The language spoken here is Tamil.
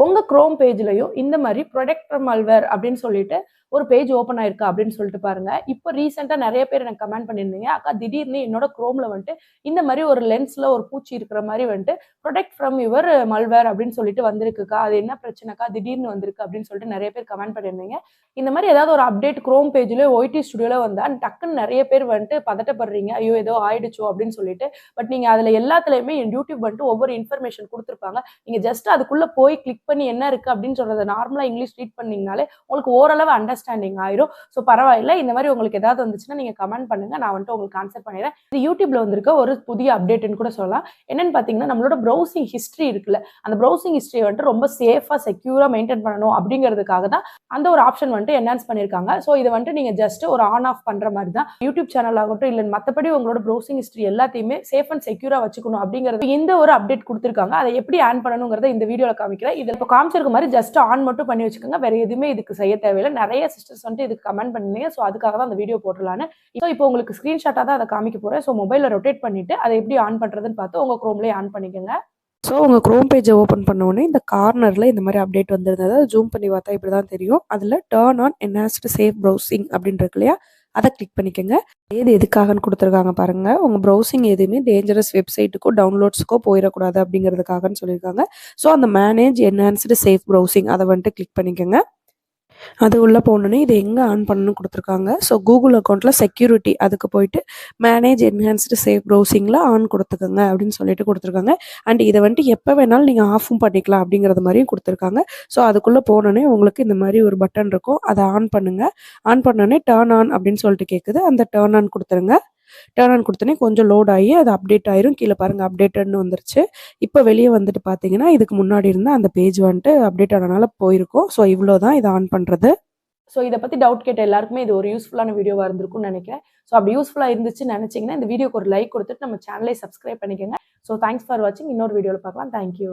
உங்கள் க்ரோம் பேஜ்லையும் இந்த மாதிரி ப்ரொடெக்டர் மல்வேர் அப்படின்னு சொல்லிட்டு ஒரு பேஜ் ஓப்பன் ஆயிருக்கா அப்படின்னு சொல்லிட்டு பாருங்க. இப்போ ரீசெண்டாக நிறைய பேர் எனக்கு கமெண்ட் பண்ணியிருந்தீங்க. அக்கா திடீர்னு என்னோட க்ரோமில் வந்துட்டு இந்த மாதிரி ஒரு லென்ஸில் ஒரு பூச்சி இருக்கிற மாதிரி வந்துட்டு ப்ரொடெக்ட் ஃப்ரம் யுவர் மல்வேர் அப்படின்னு சொல்லிட்டு வந்திருக்குக்கா அது என்ன பிரச்சனைக்கா திடீர்னு வந்திருக்கு அப்படின்னு சொல்லிட்டு நிறைய பேர் கமெண்ட் பண்ணியிருந்தீங்க. இந்த மாதிரி ஏதாவது ஒரு அப்டேட் க்ரோம் பேஜ்ல ஒய்டி ஸ்டுடியோல வந்தா டக்குன்னு நிறைய பேர் வந்துட்டு பதட்டப்படுறீங்க. ஐயோ ஏதோ ஆயிடுச்சோ அப்படின்னு சொல்லிட்டு. பட் நீங்க அதுல எல்லாத்துலயுமே என் யூடியூப் வந்துட்டு ஒவ்வொரு இன்ஃபர்மேஷன் கொடுத்துருப்பாங்க. நீங்க ஜஸ்ட் அதுக்குள்ள போய் கிளிக் பண்ணி என்ன இருக்கு அப்படின்னு சொல்றத நார்மலா இங்கிலீஷ் ரீட் பண்ணீங்கனாலே உங்களுக்கு ஓரளவு அண்டர்ஸ்டாண்டிங் ஆயிரும். ஸோ பரவாயில்ல. இந்த மாதிரி உங்களுக்கு ஏதாவது வந்துச்சுன்னா நீங்க கமெண்ட் பண்ணுங்க. நான் வந்துட்டு உங்களுக்கு ஆன்சர் பண்ணிடுறேன். இது யூடியூப்ல வந்திருக்க ஒரு புதிய அப்டேட்னு கூட சொல்லலாம். என்னன்னு பாத்தீங்கன்னா நம்மளோட ப்ரௌசிங் ஹிஸ்ட்ரி இருக்குல்ல அந்த ப்ரௌசிங் ஹிஸ்ட்ரி வந்துட்டு ரொம்ப சேஃபா செக்யூரா மெயின்டைன் பண்ணணும் அப்படிங்கிறதுக்காக தான் அந்த ஒரு ஆப்ஷன் வந்துட்டு என்ஹான்ஸ் பண்ணியிருக்காங்க. ஸோ இதை வந்துட்டு நீங்கள் ஜஸ்ட் ஒரு ஆன் ஆஃப் பண்ணுற மாதிரி தான் யூடியூப் சேனல் ஆகட்டும் இல்லை மற்றபடி உங்களோட ப்ரௌசிங் ஹிஸ்ட்ரி எல்லாத்தையுமே சேஃப் அண்ட் செக்யூராக வச்சுக்கணும் அப்படிங்கிறது இந்த ஒரு அப்டேட் கொடுத்துருக்காங்க. அதை எப்படி ஆன் பண்ணணுங்கிறத இந்த வீடியோவில் காமிக்கிறேன். இதில் இப்போ காமிச்சிருக்க மாதிரி ஜஸ்ட் ஆன் மட்டும் பண்ணி வச்சுக்கோங்க. வேற எதுவுமே இதுக்கு செய்ய தேவையில்லை. நிறைய சிஸ்டர்ஸ் வந்துட்டு இதுக்கு கமெண்ட் பண்ணிருந்தீங்க ஸோ அதுக்காக தான் அந்த வீடியோ போட்டுடலான்னு ஸோ இப்போ உங்களுக்கு ஸ்க்ரீன்ஷாட்டாக தான் அதை காமிக்க போகிறேன் ஸோ மொபைலில் ரொட்டேட் பண்ணிட்டு அதை எப்படி ஆன் பண்ணுறதுன்னு பார்த்து உங்கள் க்ரோம்லேயே ஆன் பண்ணிக்கோங்க. ஸோ உங்கள் க்ரோம் பேஜை ஓப்பன் பண்ண உடனே இந்த கார்னரில் இந்த மாதிரி அப்டேட் வந்திருந்தது. ஜூம் பண்ணி பார்த்தா இப்படி தான் தெரியும். அதில் turn on enhanced safe browsing அப்படின்னு இருக்கு இல்லையா? அதை கிளிக் பண்ணிக்கோங்க. ஏது எதுக்காகன்னு கொடுத்துருக்காங்க பாருங்க. உங்கள் ப்ரௌசிங் எதுவுமே டேஞ்சரஸ் வெப்சைட்டுக்கோ டவுன்லோட்ஸ்க்கோ போயிடக்கூடாது அப்படிங்கிறதுக்காகன்னு சொல்லியிருக்காங்க. ஸோ அந்த மேனேஜ் என்ஹான்ஸ்டு சேஃப் ப்ரௌசிங் அதை வந்துட்டு கிளிக் பண்ணிக்கோங்க. அது உள்ளே போனோன்னே இது எங்கே ஆன் பண்ணணும்னு கொடுத்துருக்காங்க. ஸோ கூகுள் அக்கௌண்ட்டில் செக்யூரிட்டி அதுக்கு போயிட்டு மேனேஜ் என்ஹான்ஸ்டு சேஃப் ப்ரௌசிங்கில் ஆன் கொடுத்துக்கோங்க அப்படின்னு சொல்லிட்டு கொடுத்துருக்காங்க. அண்ட் இதை வந்துட்டு எப்போ வேணாலும் நீங்கள் ஆஃபும் பண்ணிக்கலாம் அப்படிங்கிறது மாதிரியும் கொடுத்துருக்காங்க. ஸோ அதுக்குள்ளே போனோன்னே உங்களுக்கு இந்த மாதிரி ஒரு பட்டன் இருக்கும். அதை ஆன் பண்ணுங்கள் ஆன் பண்ணோடனே டேர்ன் ஆன் அப்படின்னு சொல்லிட்டு கேட்குது அந்த டேர்ன் ஆன் கொடுத்துருங்க. டேர்ன் ஆன் கொடுத்தோன்னே கொஞ்சம் லோட் ஆகி அது அப்டேட் ஆயிரும். கீழே பாருங்கள் அப்டேட்டட்னு வந்துருச்சு. இப்போ வெளியே வந்துட்டு பார்த்தீங்கன்னா இதுக்கு முன்னாடி இருந்த அந்த பேஜ் வந்துட்டு அப்டேட் ஆனனால போயிருக்கும். ஸோ இவ்வளோ தான் இதை ஆன் பண்ணுறது ஸோ இதை பற்றி டவுட் கேட்ட எல்லாருக்குமே இது ஒரு யூஸ்ஃபுல்லான வீடியோவாக இருந்திருக்கும்னு நினைக்கிறேன். ஸோ அப்படி யூஸ்ஃபுல்லாக இருந்துச்சுன்னு நினச்சிங்கன்னா இந்த வீடியோக்கு ஒரு லைக் கொடுத்துட்டு நம்ம சேனலை சப்ஸ்கிரைப் பண்ணிக்கோங்க. ஸோ தேங்க்ஸ் ஃபார் வாட்சிங் இன்னொரு வீடியோவில் பார்க்கலாம். தேங்க்யூ